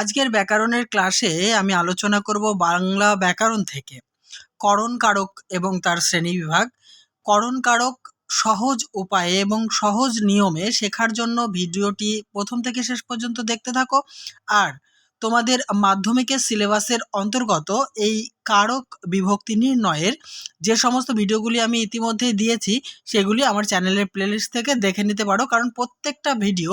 আজকের ব্যাকরণের ক্লাসে আমি আলোচনা করব বাংলা ব্যাকরণ থেকে। করণ কারক এবং তার শ্রেণীবিভাগ করণ কারক সহজ উপায়ে এবং সহজ নিয়মে শেখার জন্য ভিডিওটি প্রথম থেকে শেষ পর্যন্ত দেখতে থাকো। আর তোমাদের মাধ্যমিকের সিলেবাসের অন্তর্গত এই কারক বিভক্তি নির্ণয়ের যে সমস্ত ভিডিওগুলি আমি ইতিমধ্যেই দিয়েছি, সেগুলি আমার চ্যানেলের প্লেলিস্ট থেকে দেখে নিতে পারো। কারণ প্রত্যেকটা ভিডিও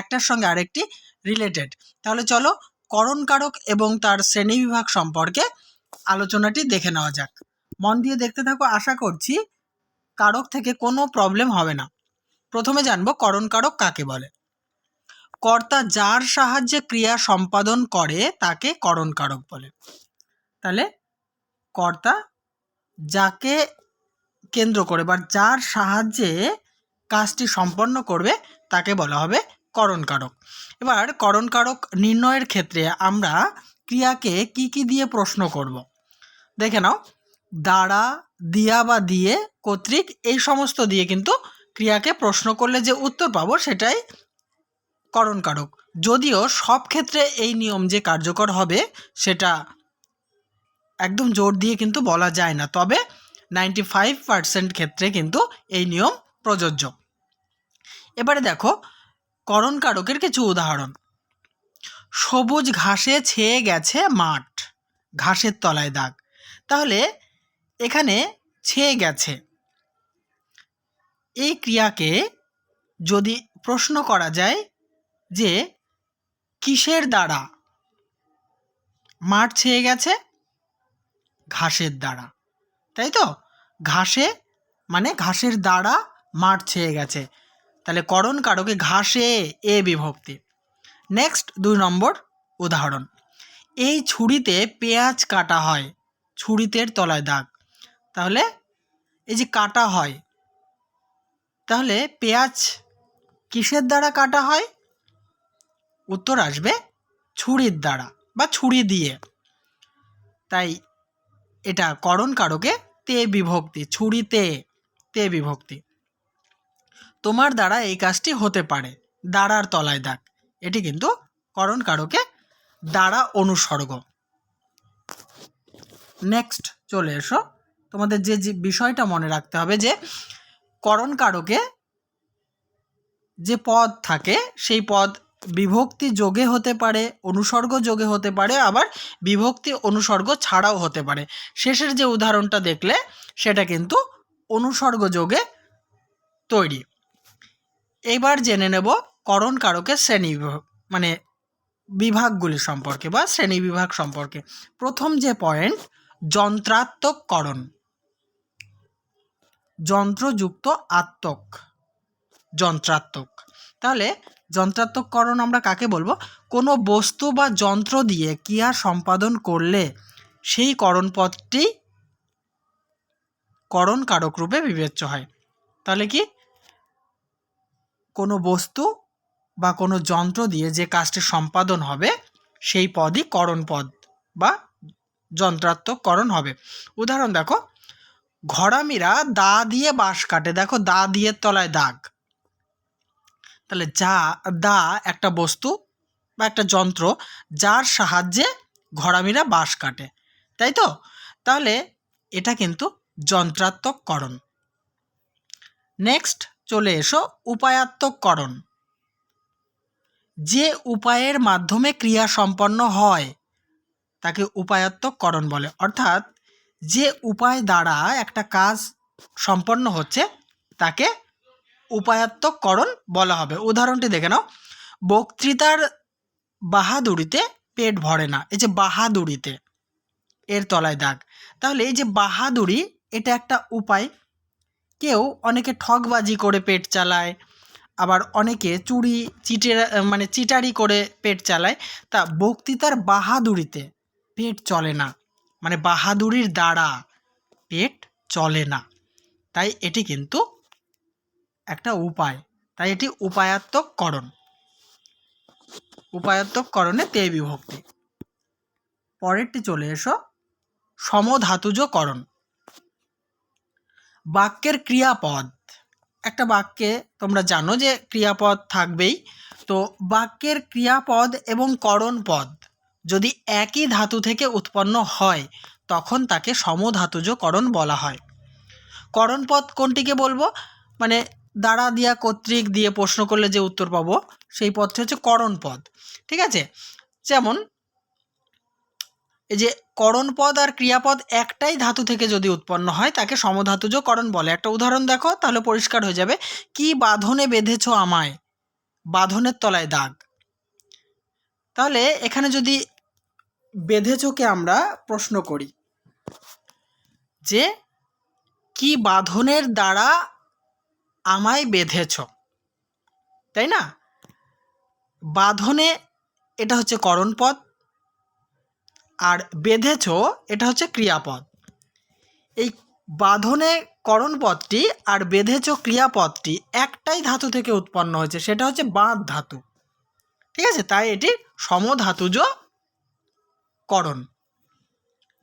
একটার সঙ্গে আরেকটি রিলেটেড তাহলে চলো করণ কারক এবং তার শ্রেণীবিভাগ সম্পর্কে আলোচনাটি দেখে নেওয়া যাক। মন দিয়ে দেখতে থাকো, আশা করছি কারক থেকে কোনো প্রবলেম হবে না। প্রথমে জানব করণ কারক কাকে বলে। কর্তা যার সাহায্যে ক্রিয়া সম্পাদন করে, তাকে করণ কারক বলে। তাহলে কর্তা যাকে কেন্দ্র করে বা যার সাহায্যে কাজটি সম্পন্ন করবে, তাকে বলা হবে করণ কারক এবার করণ কারক নির্ণয়ের ক্ষেত্রে আমরা ক্রিয়াকে কি কি দিয়ে প্রশ্ন করব? দেখে নাও। দ্বারা, দিয়া বা দিয়ে, কর্তৃক এই সমস্ত দিয়ে কিন্তু ক্রিয়াকে প্রশ্ন করলে যে উত্তর পাবো সেটাই করণ কারক যদিও সব ক্ষেত্রে এই নিয়ম যে কার্যকর হবে সেটা একদম জোর দিয়ে কিন্তু বলা যায় না। তবে নাইনটি ফাইভ পার্সেন্ট ক্ষেত্রে কিন্তু এই নিয়ম প্রযোজ্য। এবারে দেখো করণ কারকের কিছু উদাহরণ। সবুজ ঘাসে ছেয়ে গেছে মাঠ, ঘাসের তলায় দাগ। তাহলে এখানে ছেয়ে গেছে। এই ক্রিয়াকে যদি প্রশ্ন করা যায় যে কিসের দ্বারা মাঠ ছেয়ে গেছে? ঘাসের দ্বারা। তাই তো? ঘাসে মানে ঘাসের দ্বারা মাঠ ছেয়ে গেছে। তাহলে করণ কারকে ঘাসে এ বিভক্তি। নেক্সট দুই নম্বর উদাহরণ। এই ছুরিতে পেঁয়াজ কাটা হয়, ছুরিতের তলায় দাগ। তাহলে এই যে কাটা হয়, তাহলে পেঁয়াজ কিসের দ্বারা কাটা হয়? উত্তর আসবে ছুরির দ্বারা বা ছুরি দিয়ে। তাই এটা করণ কারকে তে বিভক্তি, ছুরিতে তে বিভক্তি। তোমার দ্বারা এই কাজটি হতে পারে। দ্বারার তলায় দাগ। এটি কিন্তু করণ কারকে দ্বারা অনুসর্গ। নেক্সট চলে এসো। তোমাদের যে যে বিষয়টা মনে রাখতে হবে যে করণ কারকে যে পদ থাকে, সেই পদ বিভক্তি যোগে হতে পারে, অনুসর্গ যোগে হতে পারে, আবার বিভক্তি অনুসর্গ ছাড়াও হতে পারে। শেষের যে উদাহরণটা দেখলে, সেটা কিন্তু অনুসর্গ যোগে তৈরি। এবার জেনে নেব করণ কারকের শ্রেণি বিভাগ মানে বিভাগগুলি সম্পর্কে বা শ্রেণি বিভাগ সম্পর্কে। প্রথম যে পয়েন্ট যন্ত্রাত্মক করণ। যন্ত্রযুক্ত আত্মক। যন্ত্রাত্মক। তাহলে যন্ত্রাত্মককরণ আমরা কাকে বলব? কোনো বস্তু বা যন্ত্র দিয়ে ক্রিয়া সম্পাদন করলে সেই করণপদটি করণ কারক রূপে বিবেচ্য হয়। তাহলে কি? কোনো বস্তু বা কোনো যন্ত্র দিয়ে যে কাজটি সম্পাদন হবে, সেই পদই করণ পদ বা যন্ত্রাত্মককরণ হবে। উদাহরণ দেখো, ঘরামিরা দা দিয়ে বাঁশ কাটে। দেখো, দা দিয়ে তলায় দাগ। তাহলে যা, দা একটা বস্তু বা একটা যন্ত্র, যার সাহায্যে ঘরামিরা বাঁশ কাটে। তাই তো? তাহলে এটা কিন্তু যন্ত্রাত্মককরণ। নেক্সট চলে এসো উপায়াত্মককরণ। যে উপায়ের মাধ্যমে ক্রিয়া সম্পন্ন হয়, তাকে উপায়াত্মককরণ বলে। অর্থাৎ যে উপায় দ্বারা একটা কাজ সম্পন্ন হচ্ছে, তাকে উপায়াত্মককরণ বলা হবে। উদাহরণটি দেখে নাও। বক্তৃতার বাহাদুরিতে পেট ভরে না। এই যে বাহাদুরিতে, এর তলায় দাগ। তাহলে এই যে বাহাদুরি, এটা একটা উপায়। কেউ অনেকে ঠকবাজি করে পেট চালায়, আবার অনেকে চুরি, চিটের মানে চিটারি করে পেট চালায়। তা বক্তৃতার বাহাদুরিতে পেট চলে না মানে বাহাদুরির দ্বারা পেট চলে না। তাই এটি কিন্তু একটা উপায়। তাই এটি উপায়াত্মককরণ। উপায়াত্মককরণে তে বিভক্তি পরেরটি চলে এসো, সমধাতুজকরণ। বাক্যের ক্রিয়াপদ। একটা বাক্যে তোমরা জানো যে ক্রিয়াপদ থাকবেই। তো বাক্যের ক্রিয়াপদ এবং করণ পদ যদি একই ধাতু থেকে উৎপন্ন হয়, তখন তাকে সমধাতুজ করণ বলা হয়। করণপদ কোনটিকে বলব? মানে দ্বারা দিয়া কর্তৃক দিয়ে প্রশ্ন করলে যে উত্তর পাবো, সেই পদটি হচ্ছে করণপদ। ঠিক আছে? যেমন যে করণপদ আর ক্রিয়াপদ একটাই ধাতু থেকে যদি উৎপন্ন হয়, তাকে সমধাতুজ করণ বলে। একটা উদাহরণ দেখো, তাহলে পরিষ্কার হয়ে যাবে। কি বাঁধনে বেঁধেছ আমায়? বাঁধনের তলায় দাগ। তাহলে এখানে যদি বেঁধেছকে আমরা প্রশ্ন করি যে, কি বাঁধনের দ্বারা আমায় বেঁধেছ? তাই না? বাঁধনে, এটা হচ্ছে করণপদ আর বেঁধেছ, এটা হচ্ছে ক্রিয়াপদ। এই বাঁধনে করণপদটি আর বেঁধেছ ক্রিয়াপদটি একটাই ধাতু থেকে উৎপন্ন হয়েছে, সেটা হচ্ছে বাঁধ ধাতু। ঠিক আছে? তাই এটি সমধাতুজ করণ।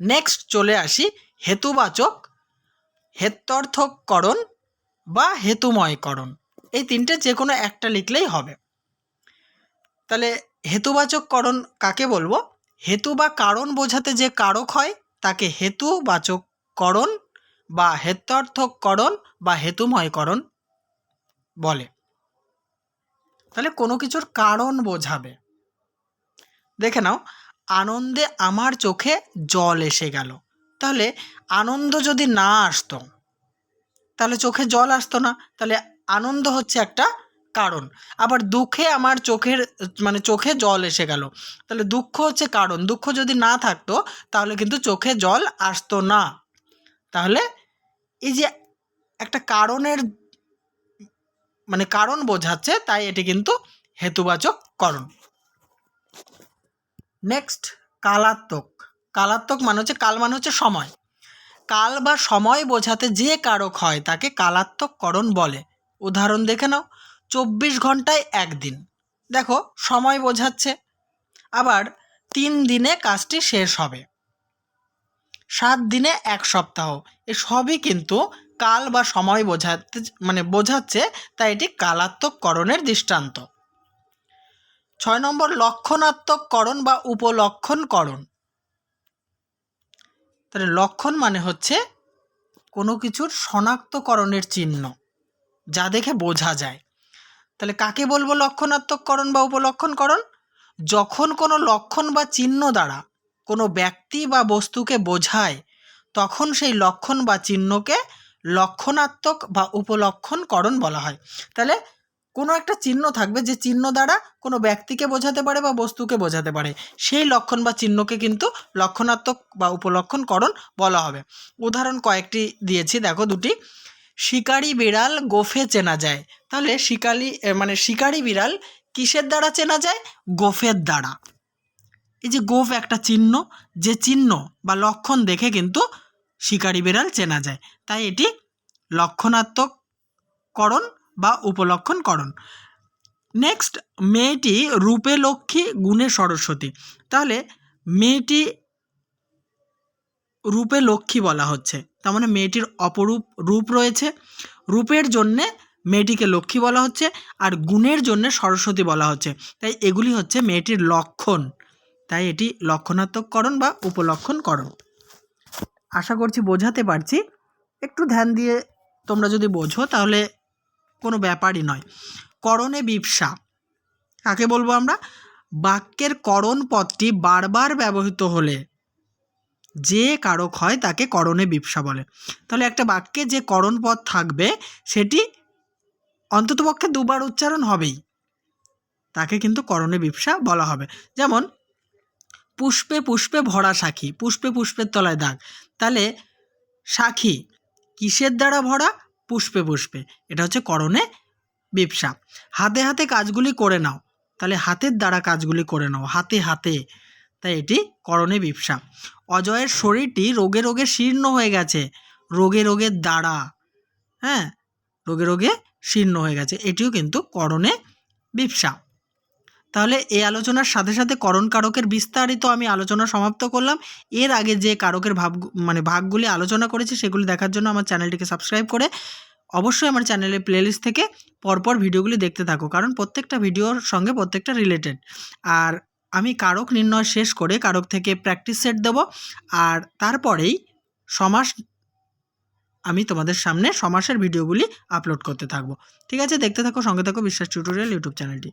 নেক্সট চলে আসি, হেতুবাচক হেত্যর্থকরণ বা হেতুময়করণ। এই তিনটে যে কোনো একটা লিখলেই হবে। তাহলে হেতুবাচককরণ কাকে বলব? হেতু বা কারণ বোঝাতে যে কারক হয়, তাকে হেতুবাচককরণ বা হেত্যার্থকরণ বা হেতুময়করণ বলে। তাহলে কোনো কিছুর কারণ বোঝাবে। দেখে নাও, আনন্দে আমার চোখে জল এসে গেল। তাহলে আনন্দ যদি না আসতো, তাহলে চোখে জল আসতো না। তাহলে আনন্দ হচ্ছে একটা কারণ। আবার দুঃখে আমার চোখের মানে চোখে জল এসে গেল। তাহলে দুঃখ হচ্ছে কারণ। দুঃখ যদি না থাকতো, তাহলে কিন্তু চোখে জল আসতো না। তাহলে এই যে একটা কারণের মানে কারণ বোঝাচ্ছে, তাই এটি কিন্তু হেতুবাচক করণ। নেক্সট, কালাত্মক। কালাত্মক মানে হচ্ছে, কাল মানে হচ্ছে সময়। কাল বা সময় বোঝাতে যে কারক হয়, তাকে কালাত্মককরণ বলে। উদাহরণ দেখে নাও। চব্বিশ ঘন্টায় একদিন। দেখো, সময় বোঝাচ্ছে। আবার তিন দিনে কাজটি শেষ হবে। সাত দিনে এক সপ্তাহ। এ সবই কিন্তু কাল বা সময় বোঝাতে মানে বোঝাচ্ছে, তাই এটি কালাত্মককরণের দৃষ্টান্ত। ছয় নম্বর, লক্ষণাত্মককরণ বা উপলক্ষণকরণ। তাহলে লক্ষণ মানে হচ্ছে কোনো কিছুর শনাক্তকরণের চিহ্ন, যা দেখে বোঝা যায়। তাহলে কাকে বলব লক্ষণাত্মককরণ বা উপলক্ষণকরণ যখন কোনো লক্ষণ বা চিহ্ন দ্বারা কোনো ব্যক্তি বা বস্তুকে বোঝায়, তখন সেই লক্ষণ বা চিহ্নকে লক্ষণাত্মক বা উপলক্ষণকরণ বলা হয়। তাহলে কোনো একটা চিহ্ন থাকবে যে চিহ্ন দ্বারা কোনো ব্যক্তিকে বোঝাতে পারে বা বস্তুকে বোঝাতে পারে। সেই লক্ষণ বা চিহ্নকে কিন্তু লক্ষণাত্মক বা উপলক্ষণকরণ বলা হবে। উদাহরণ কয়েকটি দিয়েছি, দেখো দুটি। শিকারি বিড়াল গোফে চেনা যায়। তাহলে শিকারি মানে শিকারি বিড়াল কিসের দ্বারা চেনা যায়? গোফের দ্বারা। এই যে গোফ একটা চিহ্ন, যে চিহ্ন বা লক্ষণ দেখে কিন্তু শিকারি বিড়াল চেনা যায়। তাই এটি লক্ষণাত্মককরণ বা উপলক্ষণকরণ। নেক্সট, মেয়েটি রূপে লক্ষ্মী, গুণে সরস্বতী। তাহলে মেয়েটি রূপে লক্ষ্মী বলা হচ্ছে। তার মানে মেয়েটির অপরূপ রূপ রয়েছে। রূপের জন্যে মেয়েটিকে লক্ষ্মী বলা হচ্ছে আর গুণের জন্যে সরস্বতী বলা হচ্ছে। তাই এগুলি হচ্ছে মেয়েটির লক্ষণ। তাই এটি লক্ষণাত্মককরণ বা উপলক্ষণকরণ। আশা করছি বোঝাতে পারছি। একটু ধ্যান দিয়ে তোমরা যদি বোঝো তাহলে কোনো ব্যাপারই নয়। করণে বিপসা কাকে বলব আমরা? বাক্যের করণ পদটি বারবার ব্যবহৃত হলে যে কারক হয় তাকে করণে বিপসা বলে। তাহলে একটা বাক্যে যে করণ পদ থাকবে, সেটি অন্ততপক্ষে দুবার উচ্চারণ হবেই। তাকে কিন্তু করণে বিপসা বলা হবে। যেমন, পুষ্পে পুষ্পে ভরা সাক্ষী পুষ্পে পুষ্পের তলায় দাগ। তাহলে সাক্ষী কিসের দ্বারা ভরা? পুষ্পে পুষ্পে। এটা হচ্ছে করণে বিপসা। হাতে হাতে কাজগুলি করে নাও। তাহলে হাতের দ্বারা কাজগুলি করে নাও। হাতে হাতে। তাই এটি করণে বিপসা অজয়ের শরীরটি রোগে রোগে শীর্ণ হয়ে গেছে। রোগে রোগের দ্বারা হ্যাঁ? রোগে রোগে শীর্ণ হয়ে গেছে। এটিও কিন্তু করণে বিপসা তাহলে এই আলোচনার সাথে সাথে করণ কারকের বিস্তারিত আমি আলোচনা সমাপ্ত করলাম। এর আগে যে কারকের ভাব মানে ভাগগুলি আলোচনা করেছি, সেগুলি দেখার জন্য আমার চ্যানেলটিকে সাবস্ক্রাইব করে অবশ্যই আমার চ্যানেলের প্লেলিস্ট থেকে পরপর ভিডিওগুলি দেখতে থাকো। কারণ প্রত্যেকটা ভিডিওর সঙ্গে প্রত্যেকটা রিলেটেড আর আমি কারক নির্ণয় শেষ করে কারক থেকে প্র্যাকটিস সেট দেব। আর তারপরেই সমাস আমি তোমাদের সামনে সমাসের ভিডিওগুলি আপলোড করতে থাকব। ঠিক আছে, দেখতে থাকো, সঙ্গে থাকো, বিশ্বাস টিউটোরিয়াল ইউটিউব চ্যানেলটি